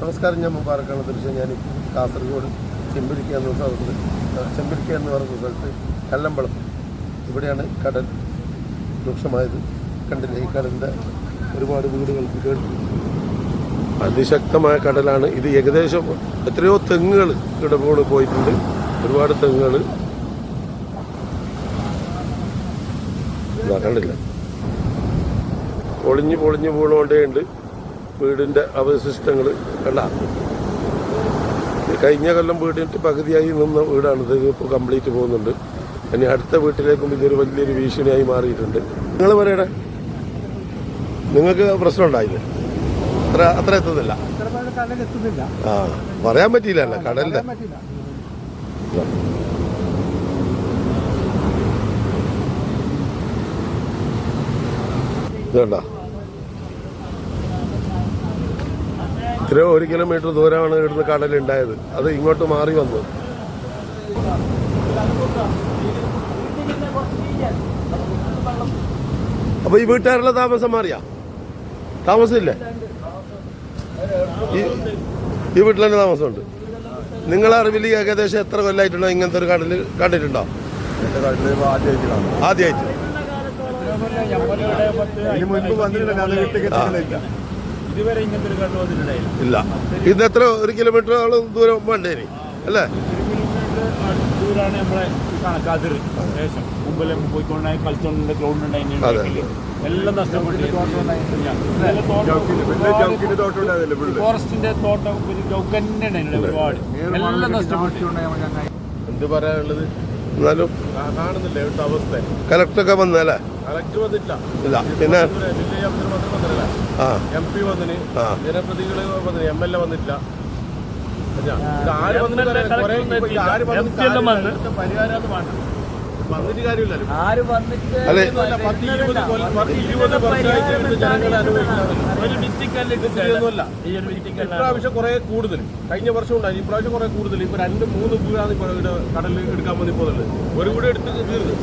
നമസ്കാരം ഞാൻ മുബാറക്കാണ്. ദൃശ്യം ഞാൻ കാസർഗോഡ് ചെമ്പിരിക്ക എന്ന സ്ഥലത്ത് ചെമ്പിരിക്ക എന്ന് പറയുന്ന സ്ഥലത്ത് കല്ലമ്പളം ഇവിടെയാണ് കടൽ രൂക്ഷമായത്. കണ്ടില്ലേ ഈ കടലിന്റെ ഒരുപാട് വീടുകൾ കേട്ടു അതിശക്തമായ കടലാണ്. ഇത് ഏകദേശം എത്രയോ തെങ്ങുകൾ ഇവിടെ മുകളിൽ പോയിട്ടുണ്ട്. ഒരുപാട് തെങ്ങുകൾ. കണ്ടില്ല? പൊളിഞ്ഞ് പൊളിഞ്ഞ് വീണുകൊണ്ടേ ഉണ്ട് വീടിന്റെ അവശിഷ്ടങ്ങൾ കണ്ട. കഴിഞ്ഞ കൊല്ലം വീടിന്റെ പകുതിയായി നിന്ന വീടാണിത്. ഇപ്പോൾ കംപ്ലീറ്റ് പോകുന്നുണ്ട്. ഇനി അടുത്ത വീട്ടിലേക്കും ഇതൊരു വലിയൊരു ഭീഷണിയായി മാറിയിട്ടുണ്ട്. നിങ്ങൾ പറയണേ? നിങ്ങൾക്ക് പ്രശ്നം ഉണ്ടായില്ലേ? അത്ര അത്ര എത്തുന്നില്ല. ആ പറയാൻ പറ്റിയില്ലല്ലോ കടലിന്റെ ഇതുണ്ട? ഇത്രയോ ഒരു കിലോമീറ്റർ ദൂരമാണ് ഇവിടുന്ന് കടലുണ്ടായത്. അത് ഇങ്ങോട്ട് മാറി വന്നു. അപ്പൊ ഈ വീട്ടുകാരുടെ താമസം മാറിയാ? താമസമില്ലേ? ഈ വീട്ടിൽ തന്നെ താമസമുണ്ട്. നിങ്ങളെ അറിവിൽ ഏകദേശം എത്ര കൊല്ലമായിട്ടുണ്ടോ ഇങ്ങനത്തെ ഒരു കടൽ കണ്ടിട്ടുണ്ടോ? ആദ്യമായിട്ട്. ഇതുവരെ ഇങ്ങനത്തെ ഒരു കണ്ടു വന്നിട്ടുണ്ടായില്ല. ഇല്ല. ഇത് എത്ര ഒരു കിലോമീറ്ററോളം ദൂരം വേണ്ടേനി. അല്ലേ? ദൂരാണ് നമ്മളെ കണക്കാതിർ ശേഷം പോയിക്കൊണ്ടായി കളിച്ചോണ്ട് എല്ലാം നഷ്ടപ്പെട്ടു. ഫോറസ്റ്റിന്റെ തോട്ടം പിന്നെ ചൗക്കന്നെ ഉണ്ടായിരുന്നു ഒരുപാട് എല്ലാം നഷ്ടപ്പെട്ടു. എന്ത് പറയാനുള്ളത്? എന്നാലും കാണുന്നില്ല. അവസ്ഥ? കലക്ടറൊക്കെ വന്നല്ലേ കളക്ടർ വന്നിട്ടില്ല. ഇല്ല. പിന്നെ ആ. എം പി വന്നിന്. ജനപ്രതിനിധികൾ വന്നിന്. എം എൽ എ വന്നിട്ടില്ല. ഇത് ആര് വന്നിട്ട് ഇപ്രാവശ്യം കുറെ കൂടുതൽ കഴിഞ്ഞ വർഷം ഉണ്ടായി. ഇപ്രാവശ്യം കുറെ കൂടുതൽ ഇപ്പൊ രണ്ട് മൂന്ന് പൂരാണ് ഇപ്പൊ ഇവിടെ കടലിൽ എടുക്കാൻ വേണ്ടി പോകുന്നത് ഒരു കൂടെ എടുത്ത് തീർന്നു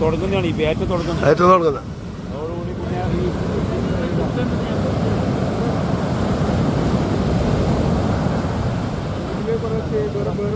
തുടങ്ങുന്നതാണ് ഏറ്റവും തുടങ്ങുന്നത്. ഏറ്റവും തുടങ്ങുന്നത്. ഈ